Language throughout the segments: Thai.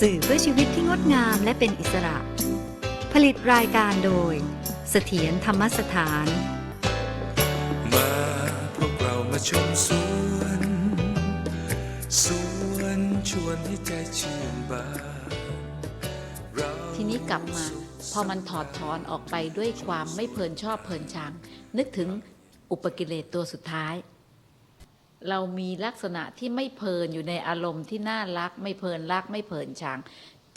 สื่อเพื่อชีวิตที่งดงามและเป็นอิสระ ผลิตรายการโดย เสถียรธรรมสถาน มาพวกเรามาชมสวนสวนชวนให้ใจชื่นบานเราทีนี้กลับมา พอมันถอดถอนออกไปด้วยความไม่เพลินชอบเพลินชัง นึกถึงอุปกิเลสตัวสุดท้าย เรามีลักษณะที่ไม่เพลินอยู่ในอารมณ์ที่น่ารัก ไม่เพลินรัก ไม่เพลินชัง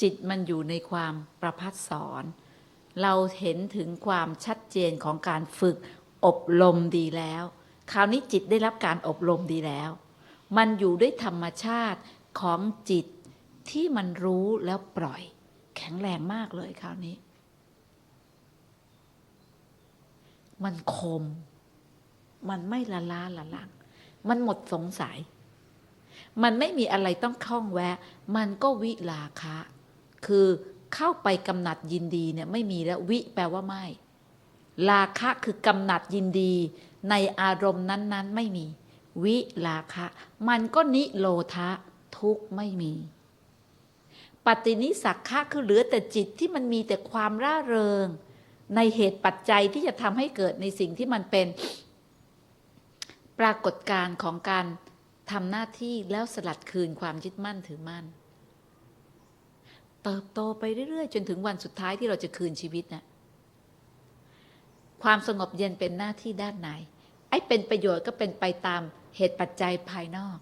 จิตมันอยู่ในความประพัดสอน เราเห็นถึงความชัดเจนของการฝึกอบรมดีแล้ว คราวนี้จิตได้รับการอบรมดีแล้ว มันอยู่ด้วยธรรมชาติของจิตที่มันรู้แล้วปล่อย แข็งแรงมากเลยคราวนี้ มันคม มันไม่ละล้าละลัง มันหมดสงสัย มันไม่มีอะไรต้องคล้องแวะ มันก็วิลาคะ คือเข้าไปกำหนัดยินดีเนี่ยไม่มีแล้ววิแปลว่าไม่ ลาคะคือกำหนัดยินดี ในอารมณ์นั้น ๆ ไม่มี วิลาคะ มันก็นิโรธะทุกข์ไม่มีปฏินิสักขะคือเหลือแต่จิตที่มันมีแต่ความร่าเริง ในเหตุปัจจัยที่จะทำให้เกิดในสิ่งที่มันเป็น ปรากฏการณ์ของการทำหน้าที่แล้วสลัดคืนความยึดมั่นถือมั่น เติบโตไปเรื่อยๆ จนถึงวันสุดท้ายที่เราจะคืนชีวิตน่ะความสงบเย็นเป็นหน้าที่ด้านในไอ้เป็นประโยชน์ก็เป็นไปตามเหตุปัจจัยภายนอก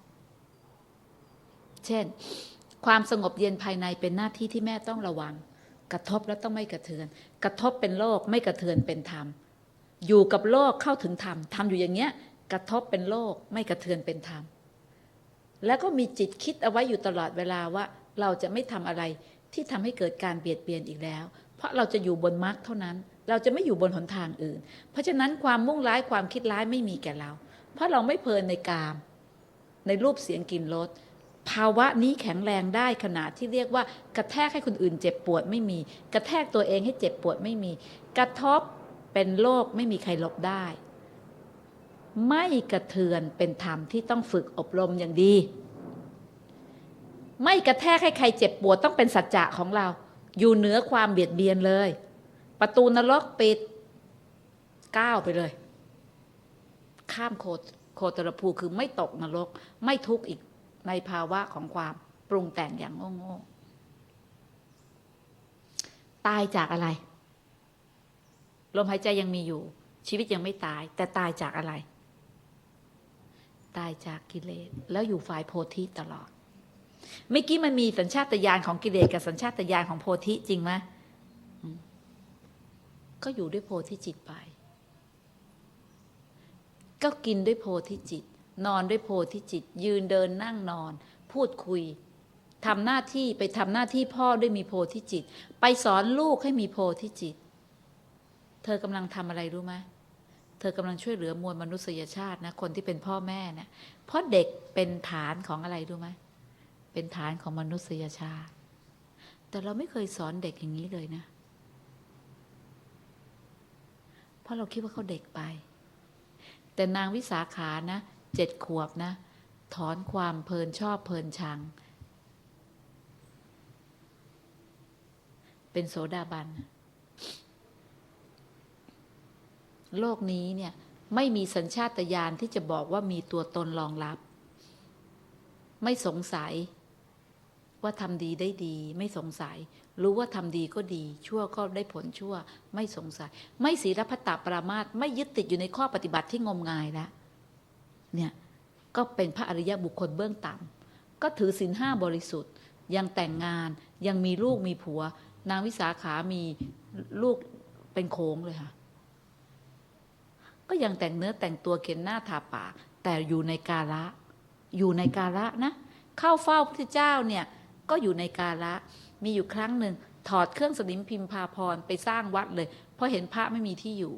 เช่น ความสงบเย็นภายในเป็นหน้าที่ที่แม่ต้องระวัง กระทบแล้วต้องไม่กระเทือน กระทบเป็นโลกไม่กระเทือนเป็นธรรม อยู่กับโลกเข้าถึงธรรมทำอยู่อย่างเงี้ย กระทบเป็นโลกไม่กระเทือนเป็นธรรม แล้วก็มีจิตคิดเอาไว้อยู่ตลอดเวลาว่า เราจะไม่ทำอะไรที่ทำให้เกิดการเบียดเบียนอีกแล้ว เพราะเราจะอยู่บนมรรคเท่านั้น เราจะไม่อยู่บนหนทางอื่น เพราะฉะนั้นความมุ่งร้ายความคิดร้ายไม่มีแก่เรา เพราะเราไม่เพลินในกาม ในรูปเสียงกลิ่นรสภาวะนี้แข็งแรงได้ขนาดที่เรียกว่ากระแทกให้คนอื่นเจ็บปวดไม่มี กระแทกตัวเองให้เจ็บปวดไม่มี กระทบเป็นโรคไม่มีใครหลบได้ ไม่กระเทือนเป็นธรรมที่ต้องฝึกอบรมอย่างดี ไม่กระแทกให้ใครเจ็บปวดต้องเป็นสัจจะของเรา อยู่เหนือความเบียดเบียนเลย ประตูนรกปิดก้าวไปเลย ข้ามโคโคตรภูคือไม่ตกนรก ไม่ทุกข์อีกในภาวะของความปรุงแต่งอย่างโง่ๆตายจากอะไร ลมหายใจยังมีอยู่ ชีวิตยังไม่ตาย แต่ตายจากอะไร ตายจากกิเลสแล้วอยู่ฝ่ายโพธิตลอด เมื่อกี้มันมีสัญชาตญาณของกิเลสกับสัญชาตญาณของโพธิจริงไหมอืมก็อยู่ด้วยโพธิจิตไป ก็กินด้วยโพธิจิต นอนด้วยโพธิจิต ยืนเดินนั่งนอน พูดคุยทำหน้าที่ไปทำหน้าที่พ่อด้วยมีโพธิจิต ไปสอนลูกให้มีโพธิจิต เธอกำลังทำอะไรรู้ไหม เธอกำลังช่วยเหลือมวลมนุษยชาตินะคนที่เป็นพ่อแม่เนะี่ยเพราะเด็กเป็นฐานของอะไรรู้ไหมเป็นฐานของมนุษยชาติ แต่เราไม่เคยสอนเด็กอย่างนี้เลยนะเพราะเราคิดว่าเขาเด็กไป แต่นางวิสาขานะเจ็ดขวบนะ ถอนความเพลินชอบเพลินชัง เป็นโสดาบัน โลกนี้เนี่ยไม่มีสัญชาตญาณที่จะบอกว่ามีตัวตนรองรับ ไม่สงสัย ว่าทำดีได้ดี ไม่สงสัย รู้ว่าทำดีก็ดี ชั่วก็ได้ผลชั่ว ไม่สงสัย ไม่ศีลพัตตปรามาตไม่ยึดติดอยู่ในข้อปฏิบัติที่งมงายแล้วเนี่ยก็เป็นพระอริยบุคคลเบื้องต่ำก็ถือศีลห้าบริสุทธิ์ ยังแต่งงานยังมีลูกมีผัว นางวิสาขามีลูกเป็นโค้งเลยค่ะ ก็ยังแต่งเนื้อแต่งตัวเขียนหน้าทาปาก แต่อยู่ในกาละ อยู่ในกาละนะ เข้าเฝ้าพระเจ้าเนี่ยก็อยู่ในกาละ มีอยู่ครั้งหนึ่งถอดเครื่องสนิมพิมพาพรไปสร้างวัดเลย เพราะเห็นพระไม่มีที่อยู่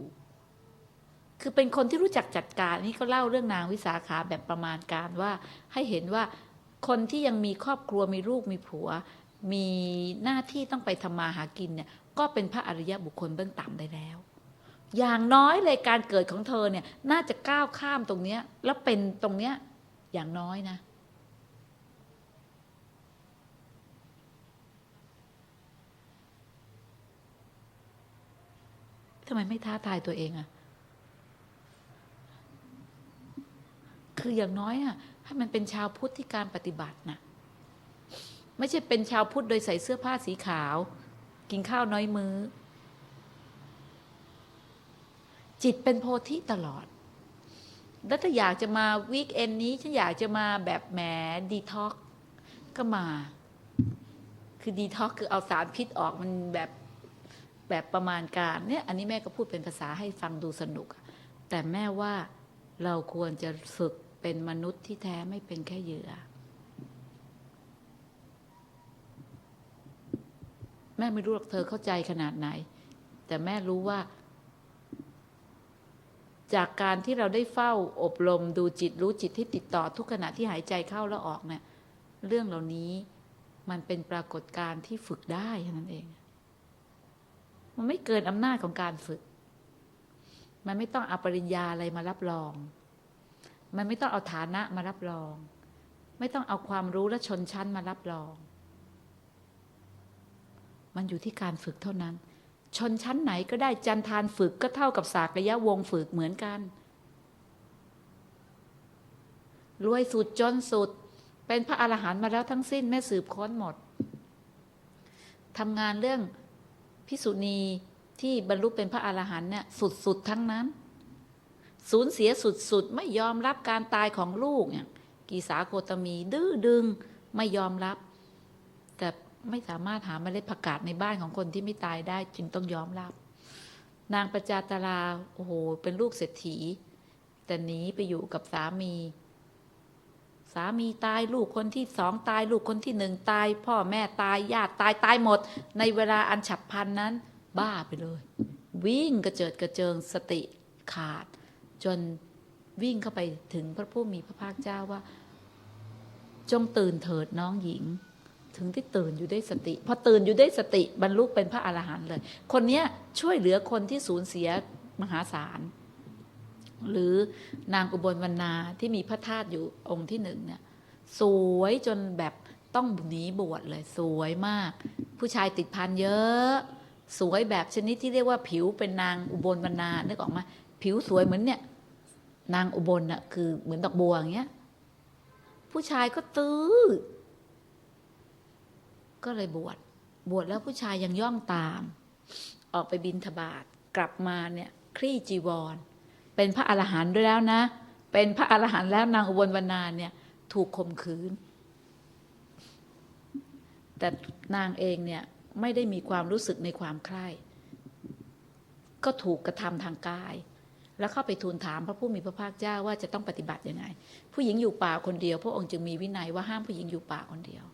คือเป็นคนที่รู้จักจัดการนี่ก็เล่าเรื่องนางวิสาขาแบบประมาณการว่าให้เห็นว่าคนที่ยังมีครอบครัวมีลูกมีผัว มีหน้าที่ต้องไปทำมาหากินเนี่ยก็เป็นพระอริยะบุคคลเบื้องต่ำได้แล้ว อย่างน้อยเลยการเกิดของเธอเนี่ย น่าจะก้าวข้ามตรงเนี้ย แล้วเป็นตรงเนี้ย อย่างน้อยนะ ทำไมไม่ท้าทายตัวเองอะคืออย่างน้อยอะให้มันเป็นชาวพุทธที่การปฏิบัตินะ่ะไม่ใช่เป็นชาวพุทธโดยใส่เสื้อผ้าสีขาว กินข้าวน้อยมือ้อ จิตเป็นโพธิตลอด แล้วถ้าอยากจะมาวีคเอนนี้ฉันอยากจะมาแบบแหมดีท็อกก็มา คือดีท็อกคือเอาสารพิษออกมันแบบแบบประมาณการเนี่ยอันนี้แม่ก็พูดเป็นภาษาให้ฟังดูสนุก แต่แม่ว่าเราควรจะฝึกเป็นมนุษย์ที่แท้ไม่เป็นแค่เหยื่อ แม่ไม่รู้หรอกเธอเข้าใจขนาดไหน แต่แม่รู้ว่า จากการที่เราได้เฝ้าอบรมดูจิตรู้จิตที่ติดต่อทุกขณะที่หายใจเข้าแล้วออกเนี่ยเรื่องเหล่านี้มันเป็นปรากฏการณ์ที่ฝึกได้แค่นั้นเอง มันไม่เกินอำนาจของการฝึก มันไม่ต้องเอาปริญญาอะไรมารับรอง มันไม่ต้องเอาฐานะมารับรอง ไม่ต้องเอาความรู้และชนชั้นมารับรอง มันอยู่ที่การฝึกเท่านั้น ชนชั้นไหนก็ได้จันทานฝึกก็เท่ากับสากยะวงฝึกเหมือนกัน รวยสุดจนสุด เป็นพระอรหันต์มาแล้วทั้งสิ้นแม่สืบค้นหมดทำงานเรื่องพิสุณีที่บรรลุเป็นพระอรหันต์เนี่ยสุดๆทั้งนั้น สูญเสียสุดๆ ไม่ยอมรับการตายของลูกเนี่ยกีสาโคตมีดื้อดึงไม่ยอมรับ ไม่สามารถหาเมล็ดผักกาดในบ้านของคนที่ไม่ตายได้จึงต้องยอมรับ นางประจาตราโอ้โห เป็นลูกเศรษฐี แต่หนีไปอยู่กับสามี สามีตายลูกคนที่สองตายลูกคนที่หนึ่งตาย พ่อแม่ตายญาติตายตายหมด ในเวลาอันฉับพลันนั้น บ้าไปเลย วิ่งกระเจิดกระเจิงสติขาด จนวิ่งเข้าไปถึงพระผู้มีพระภาคเจ้าว่า จงตื่นเถิดน้องหญิง ถึงที่ตื่นอยู่ได้สติพอตื่นอยู่ได้สติบรรลุเป็นพระอรหันต์เลย คนเนี้ยช่วยเหลือคนที่สูญเสียมหาศาลหรือนางอุบลวรรณาที่มีพระธาตุอยู่องค์ที่หนึ่งเนี่ยสวยจนแบบต้องหนีบวชเลยสวยมาก ผู้ชายติดพันเยอะ สวยแบบชนิดที่เรียกว่าผิวเป็นนางอุบลวรรณานึกออกมาผิวสวยเหมือนเนี่ยนางอุบลน่ะคือเหมือนดอกบัวอย่างเงี้ยผู้ชายก็ตื้อ ก็เลยบวชบวชแล้วผู้ชายยังย่องตาม ออกไปบินทบาทกลับมาเนี่ยคลี่จีวร เป็นพระอรหันต์ด้วยแล้วนะ เป็นพระอรหันต์แล้วนางอุบลวรรณาเนี่ยถูกข่มขืน แต่นางเองเนี่ยไม่ได้มีความรู้สึกในความใคร่ก็ถูกกระทำทางกาย แล้วเข้าไปทูลถามพระผู้มีพระภาคเจ้าว่าจะต้องปฏิบัติยังไง ผู้หญิงอยู่ป่าคนเดียว พระองค์จึงมีวินัยว่าห้ามผู้หญิงอยู่ป่าคนเดียว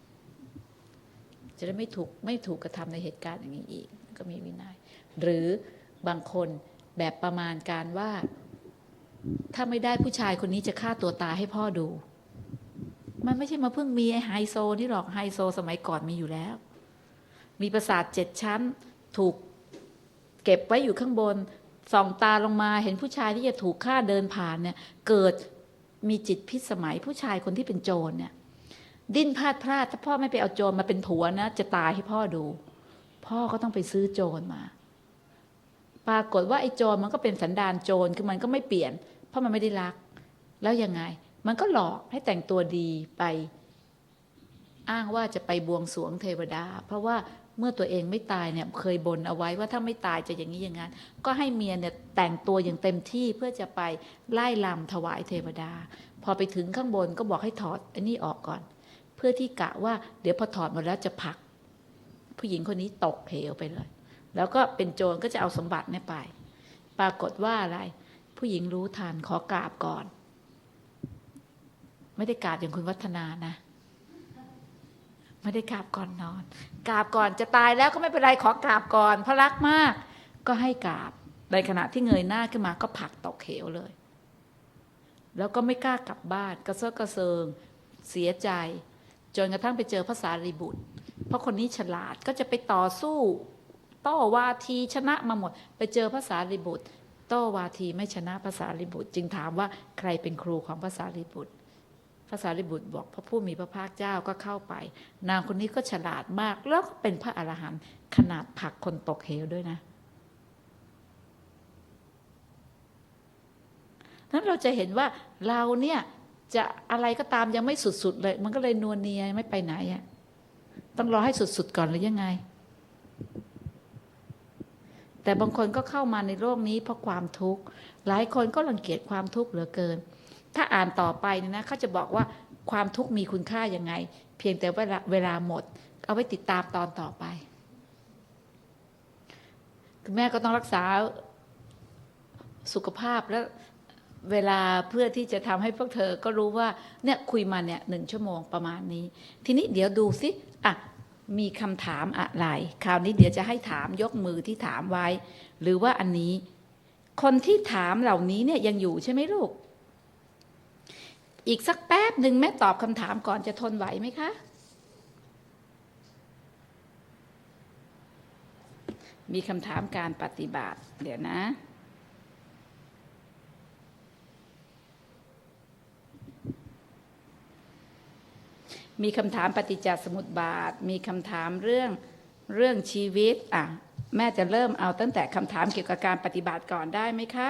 จะได้ไม่ถูกไม่ถูกกระทำในเหตุการณ์อย่างนี้อีก ก็มีวินัย หรือบางคนแบบประมาณการว่า ถ้าไม่ได้ผู้ชายคนนี้จะฆ่าตัวตายให้พ่อดู มันไม่ใช่มาเพิ่งมีไอไฮโซนี่หรอกไฮโซ สมัยก่อนมีอยู่แล้ว มีปราสาทเจ็ดชั้น ถูกเก็บไว้อยู่ข้างบนส่องตาลงมาเห็นผู้ชายที่จะถูกฆ่าเดินผ่านเนี่ย เกิดมีจิตพิษสมัยผู้ชายคนที่เป็นโจรเนี่ย ดิ้นพลาดพลาดถ้าพ่อไม่ไปเอาโจรมาเป็นผัวนะ จะตายให้พ่อดู พ่อก็ต้องไปซื้อโจรมา ปรากฏว่าไอ้โจรมันก็เป็นสันดานโจรคือมันก็ไม่เปลี่ยน เพราะมันไม่ได้รัก แล้วยังไง มันก็หลอกให้แต่งตัวดีไป อ้างว่าจะไปบวงสรวงเทวดา เพราะว่าเมื่อตัวเองไม่ตายเนี่ยเคยบนเอาไว้ว่าถ้าไม่ตายจะอย่างนี้อย่างนั้น ก็ให้เมียเนี่ยแต่งตัวอย่างเต็มที่เพื่อจะไปไล่ลำถวายเทวดา พอไปถึงข้างบนก็บอกให้ถอดอันนี้ออกก่อน เพื่อที่กะว่าเดี๋ยวพอถอดหมดแล้วจะผัก ผู้หญิงคนนี้ตกเหวไปเลย แล้วก็เป็นโจรก็จะเอาสมบัติเนี่ยไป ปรากฏว่าอะไร ผู้หญิงรู้ทันขอกราบก่อน ไม่ได้กราบอย่างคุณวัฒนานะไม่ได้กราบก่อนนอนกราบก่อนจะตายแล้วก็ไม่เป็นไรขอกราบก่อนเพราะรักมาก ก็ให้กราบในขณะที่เงยหน้าขึ้นมาก็ผักตกเหวเลย แล้วก็ไม่กล้ากลับบ้าน กระเซาะกระเซิง เสียใจ จนกระทั่งไปเจอภาษาริบุตร เพราะคนนี้ฉลาดก็จะไปต่อสู้ต้อวาทีชนะมาหมด ไปเจอภาษาลิบุตรต้อวาทีไม่ชนะภาษาลิบุตร จึงถามว่าใครเป็นครูของภาษาลิบุตรภาษาลิบุตรบอกพระผู้มีพระภาคเจ้าก็เข้าไป นางคนนี้ก็ฉลาดมาก แล้วก็เป็นพระอรหันต์ขนาดผักคนตกเหวด้วยนะนั้นเราจะเห็นว่าเราเนี่ย จะอะไรก็ตามยังไม่สุดๆเลย มันก็เลยนวลเนียไม่ไปไหนอะต้องรอให้สุดๆก่อนหรือยังไง แต่บางคนก็เข้ามาในโลกนี้เพราะความทุกข์หลายคนก็รังเกียจความทุกข์เหลือเกิน ถ้าอ่านต่อไปเนี่ยนะเขาจะบอกว่าความทุกข์มีคุณค่ายังไง เพียงแต่เวลาเวลาหมด เอาไว้ติดตามตอนต่อไปคุณแม่ก็ต้องรักษาสุขภาพและ เวลาเพื่อที่จะทำให้พวกเธอก็รู้ว่าเนี่ยคุยมาเนี่ยหนึ่งชั่วโมงประมาณนี้ ทีนี้เดี๋ยวดูสิอะมีคำถามอะไร คราวนี้เดี๋ยวจะให้ถามยกมือที่ถามไว้ หรือว่าอันนี้ คนที่ถามเหล่านี้เนี่ยยังอยู่ใช่ไหมลูก อีกสักแป๊บหนึ่งแม่ตอบคำถามก่อนจะทนไหวไหมคะ มีคำถามการปฏิบัติ เดี๋ยวนะ มีคำถามปฏิจจสมุตบาท มีคำถามเรื่องเรื่องชีวิตอะแม่จะเริ่มเอาตั้งแต่คำถามเกี่ยวกับการปฏิบัติก่อนได้ไหมคะ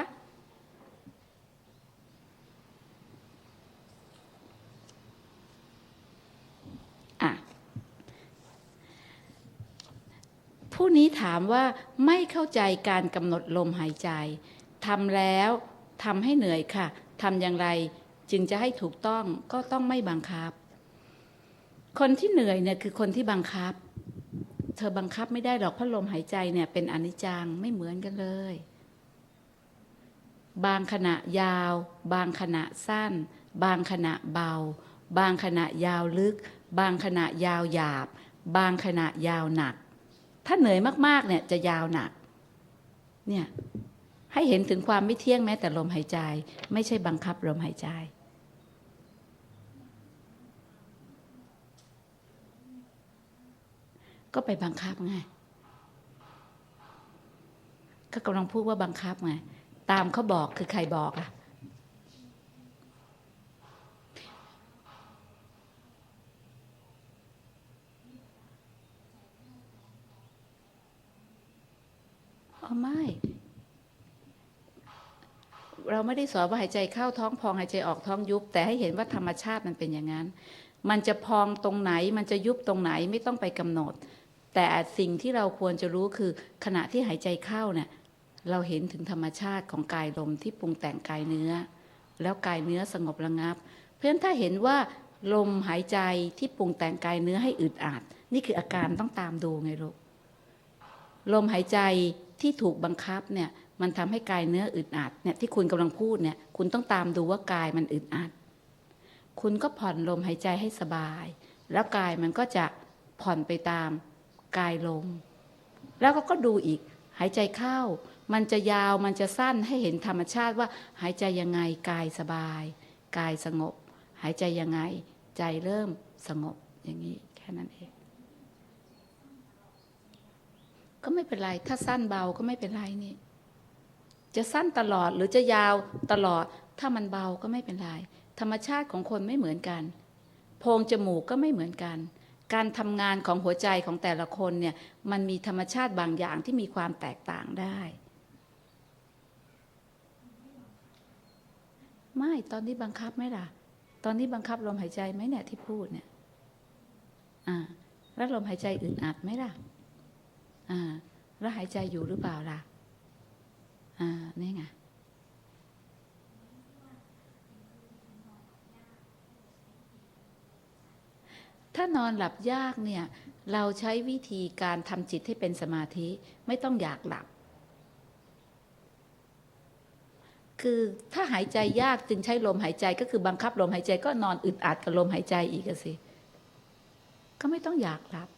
ผู้นี้ถามว่าไม่เข้าใจการกำหนดลมหายใจทำแล้วทำให้เหนื่อยค่ะทำอย่างไรจึงจะให้ถูกต้องก็ต้องไม่บังคับ คนที่เหนื่อยเนี่ยคือคนที่บังคับ เธอบังคับไม่ได้หรอกเพราะลมหายใจเนี่ยเป็นอนิจจังไม่เหมือนกันเลย บางขณะยาว บางขณะสั้น บางขณะเบา บางขณะยาวลึก บางขณะยาวหยาบ บางขณะยาวหนัก ถ้าเหนื่อยมากๆเนี่ยจะยาวหนัก เนี่ยให้เห็นถึงความไม่เที่ยงแม้แต่ลมหายใจ ไม่ใช่บังคับลมหายใจ ก็ไปบังคับไงก็กำลังพูดว่าบังคับไงตามเขาบอกคือใครบอกอะอ๋อไม่ เราไม่ได้สอนว่าหายใจเข้าท้องพองหายใจออกท้องยุบ แต่ให้เห็นว่าธรรมชาติมันเป็นอย่างนั้น มันจะพองตรงไหน มันจะยุบตรงไหนไม่ต้องไปกำหนด แต่สิ่งที่เราควรจะรู้คือขณะที่หายใจเข้าเนี่ยเราเห็นถึงธรรมชาติของกายลมที่ปรุงแต่งกายเนื้อ แล้วกายเนื้อสงบระงับ เพราะฉะนั้นถ้าเห็นว่าลมหายใจที่ปรุงแต่งกายเนื้อให้อึดอัดนี่คืออาการต้องตามดูไงลูกลมหายใจที่ถูกบังคับเนี่ยมันทำให้กายเนื้ออึดอัดเนี่ยที่คุณกำลังพูดเนี่ยคุณต้องตามดูว่ากายมันอึดอัด คุณก็ผ่อนลมหายใจให้สบาย แล้วกายมันก็จะผ่อนไปตาม กายลมแล้วก็ก็ดูอีกหายใจเข้า มันจะยาวมันจะสั้นให้เห็นธรรมชาติว่า หายใจยังไงกายสบาย กายสงบ หายใจยังไง ใจเริ่มสงบอย่างนี้แค่นั้นเอง ก็ไม่เป็นไร ถ้าสั้นเบาก็ไม่เป็นไรนี่ จะสั้นตลอดหรือจะยาวตลอด ถ้ามันเบาก็ไม่เป็นไร ธรรมชาติของคนไม่เหมือนกันโพรงจมูกก็ไม่เหมือนกัน การทำงานของหัวใจของแต่ละคนเนี่ยมันมีธรรมชาติบางอย่างที่มีความแตกต่างได้ ไม่ตอนนี้บังคับไหมล่ะ ตอนนี้บังคับลมหายใจไหมเนี่ยที่พูดเนี่ยอ่าแล้วลมหายใจอื่นอัดไหมล่ะอ่าแล้วหายใจอยู่หรือเปล่าล่ะอ่านี่ไง ถ้านอนหลับยากเนี่ยเราใช้วิธีการทำจิตให้เป็นสมาธิไม่ต้องอยากหลับ คือถ้าหายใจยากจึงใช้ลมหายใจก็คือบังคับลมหายใจก็นอนอึดอัดกับลมหายใจอีกสิ ก็ไม่ต้องอยากหลับ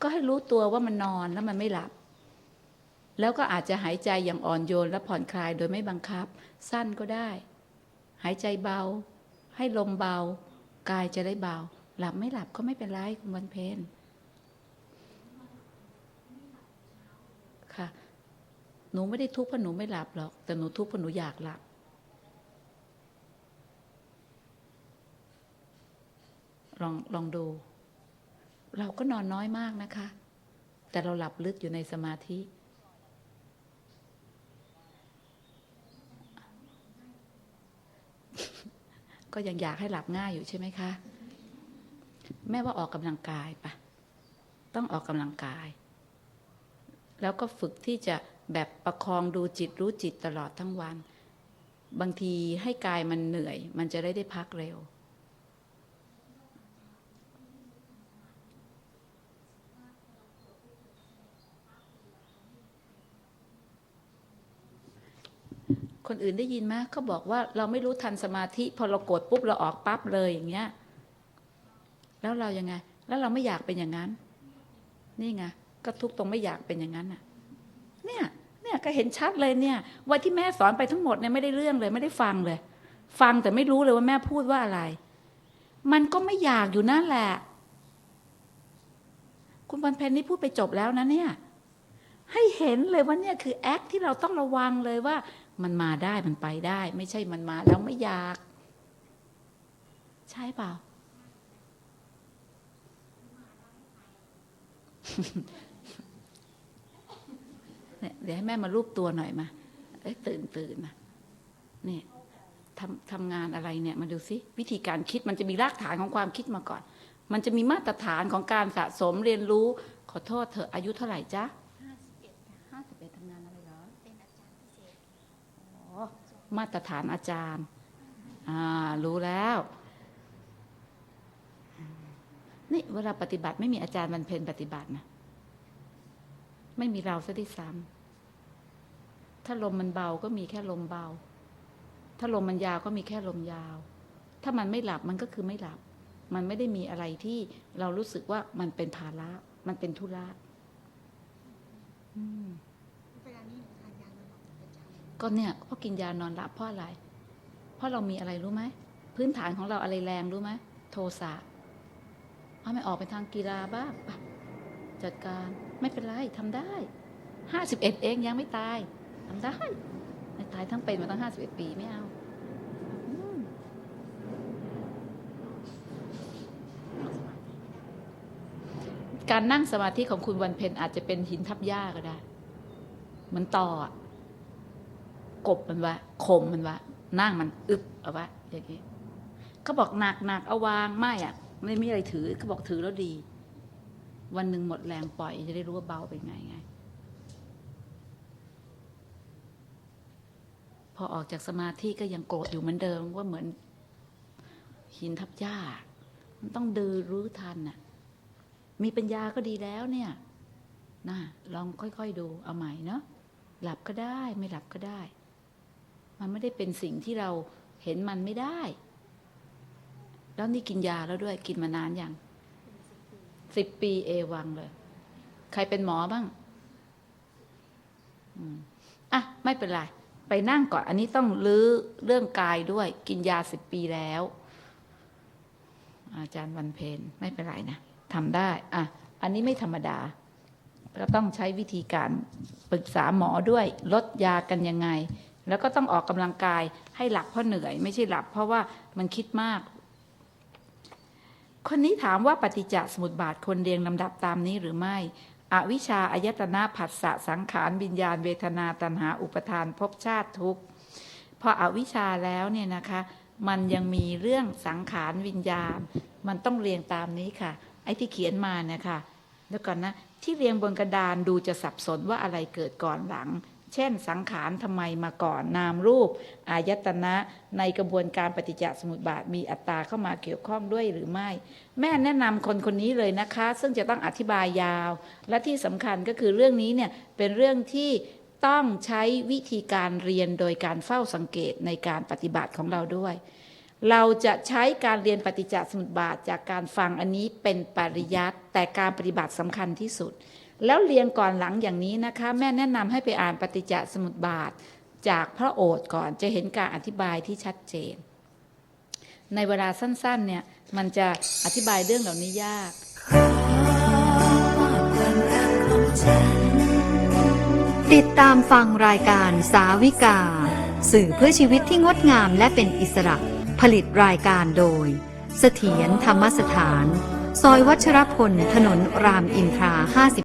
ก็ให้รู้ตัวว่ามันนอนแล้วมันไม่หลับ แล้วก็อาจจะหายใจอย่างอ่อนโยนและผ่อนคลายโดยไม่บังคับ สั้นก็ได้ หายใจเบา ให้ลมเบากายจะได้เบา หลับไม่หลับก็ไม่เป็นไรคุณวันเพนค่ะ หนูไม่ได้ทุกข์เพราะหนูไม่หลับหรอก แต่หนูทุกข์เพราะหนูอยากหลับ ลองลองดู เราก็นอนน้อยมากนะคะ แต่เราหลับลึกอยู่ในสมาธิก็ยังอยากให้หลับง่ายอยู่ใช่ไหมคะ แม่ว่าออกกำลังกายปะต้องออกกำลังกาย แล้วก็ฝึกที่จะแบบประคองดูจิตรู้จิตตลอดทั้งวัน บางทีให้กายมันเหนื่อย มันจะได้ได้พักเร็ว คนอื่นได้ยินไหมเขาบอกว่าเราไม่รู้ทันสมาธิ พอเรากดปุ๊บเราออกปั๊บเลยอย่างเงี้ย แล้วเรายังไง แล้วเราไม่อยากเป็นอย่างนั้น นี่ไงก็ทุกตรงไม่อยากเป็นอย่างนั้นน่ะ เนี่ยเนี่ยก็เห็นชัดเลยเนี่ยว่าที่แม่สอนไปทั้งหมดเนี่ยไม่ได้เรื่องเลย ไม่ได้ฟังเลย ฟังแต่ไม่รู้เลยว่าแม่พูดว่าอะไร มันก็ไม่อยากอยู่นั่นแหละ คุณวันเพ็ญนี่พูดไปจบแล้วนะเนี่ย ให้เห็นเลยว่าเนี่ยคือแอคที่เราต้องระวังเลยว่า มันมาได้มันไปได้ ไม่ใช่มันมาแล้วไม่อยาก ใช่เปล่า เนี่ยเดี๋ยวให้แม่มารูปตัวหน่อยมา เอ้ยตื่นตื่นมาเนี่ยทำทำงานอะไรเนี่ย มาดูสิวิธีการคิดมันจะมีรากฐานของความคิดมาก่อน มันจะมีมาตรฐานของการสะสมเรียนรู้ ขอโทษเถอะอายุเท่าไหร่จ๊ะห้าสิบเอ็ดทำงานอะไรเหรอเป็นอาจารย์พิเศษอ๋อมาตรฐานอาจารย์ อ่า รู้แล้ว นี่เวลาปฏิบัติไม่มีอาจารย์บรรเพนปฏิบัตินะไม่มีเราซะที่ซ้ำถ้าลมมันเบาก็มีแค่ลมเบา ถ้าลมมันยาวก็มีแค่ลมยาว ถ้ามันไม่หลับมันก็คือไม่หลับ มันไม่ได้มีอะไรที่เรารู้สึกว่ามันเป็นภาระ มันเป็นธุระก็เนี่ยเพราะกินยานอนหลับเพราะอะไร เพราะเรามีอะไรรู้ไหมพื้นฐานของเราอะไรแรงรู้ไหมโทสะ เอาไม่ออกไปทางกีฬาบ้างจัดการไม่เป็นไรทำได้ห้าสิบเอ็ดเองยังไม่ตายทำได้ไม่ตายทั้งเป็นมาตั้งห้าสิบเอ็ดปีไม่เอาอการนั่งสมาธิของคุณวันเพ็ญอาจจะเป็นหินทับหญ้าก็ได้ เหมือนต่อกบมันวะข่มมันวะนั่งมันอึบเอาวะอย่างนี้เขาบอกหนักหนักเอาวางไม่อะ ไม่มีอะไรถือเขาบอกถือแล้วดี วันหนึ่งหมดแรงปล่อย จะได้รู้ว่าเบาเป็นไงไง พอออกจากสมาธิก็ยังโกรธอยู่เหมือนเดิมว่าเหมือน หินทับหญ้า มันต้องดือรู้ทันน่ะ มีปัญญาก็ดีแล้วเนี่ยนะลองค่อยๆดูเอาใหม่เนาะหลับก็ได้ ไม่หลับก็ได้ มันไม่ได้เป็นสิ่งที่เราเห็นมันไม่ได้ แล้วนี่กินยาแล้วด้วยกินมานานยังสิบปีเอวังเลย ใครเป็นหมอบ้างอะ ไม่เป็นไรไปนั่งก่อน อันนี้ต้องลื้อเรื่องกายด้วย กินยาสิบปีแล้ว อาจารย์วันเพนไม่เป็นไรนะทำได้ อะ อันนี้ไม่ธรรมดา ก็ต้องใช้วิธีการปรึกษาหมอด้วย ลดยากันยังไง แล้วก็ต้องออกกำลังกายให้หลับเพราะเหนื่อย ไม่ใช่หลับเพราะว่ามันคิดมาก คนนี้ถามว่าปฏิจจสมุติบาทควรเรียงลำดับตามนี้หรือไม่ อวิชชาอายตนะผัสสะสังขารวิญญาณเวทนาตัณหาอุปทานภพชาติทุกข์พออวิชชาแล้วเนี่ยนะคะ มันยังมีเรื่องสังขารวิญญาณ มันต้องเรียงตามนี้ค่ะ ไอ้ที่เขียนมาเนี่ยค่ะเดี๋ยวก่อนนะที่เรียงบนกระดานดูจะสับสนว่าอะไรเกิดก่อนหลัง เช่นสังขารทำไมมาก่อนนามรูป อายตนะในกระบวนการปฏิจจสมุปบาทมีอัตตาเข้ามาเกี่ยวข้องด้วยหรือไม่ แม่แนะนำคนคนนี้เลยนะคะ ซึ่งจะต้องอธิบายยาว และที่สำคัญก็คือเรื่องนี้เนี่ยเป็นเรื่องที่ต้องใช้วิธีการเรียนโดยการเฝ้าสังเกตในการปฏิบัติของเราด้วย เราจะใช้การเรียนปฏิจจสมุปบาทจากการฟังอันนี้เป็นปริยัติแต่การปฏิบัติสำคัญที่สุด แล้วเรียงก่อนหลังอย่างนี้นะคะ แม่แนะนำให้ไปอ่านปฏิจจสมุปบาท จากพระโอษฐ์ก่อนจะเห็นการอธิบายที่ชัดเจน ในเวลาสั้นๆเนี่ยมันจะอธิบายเรื่องเหล่านี้ยากติดตามฟังรายการสาวิกา สื่อเพื่อชีวิตที่งดงามและเป็นอิสระ ผลิตรายการโดย เสถียรธรรมสถาน ซอยวัชรพล ถนนรามอินทรา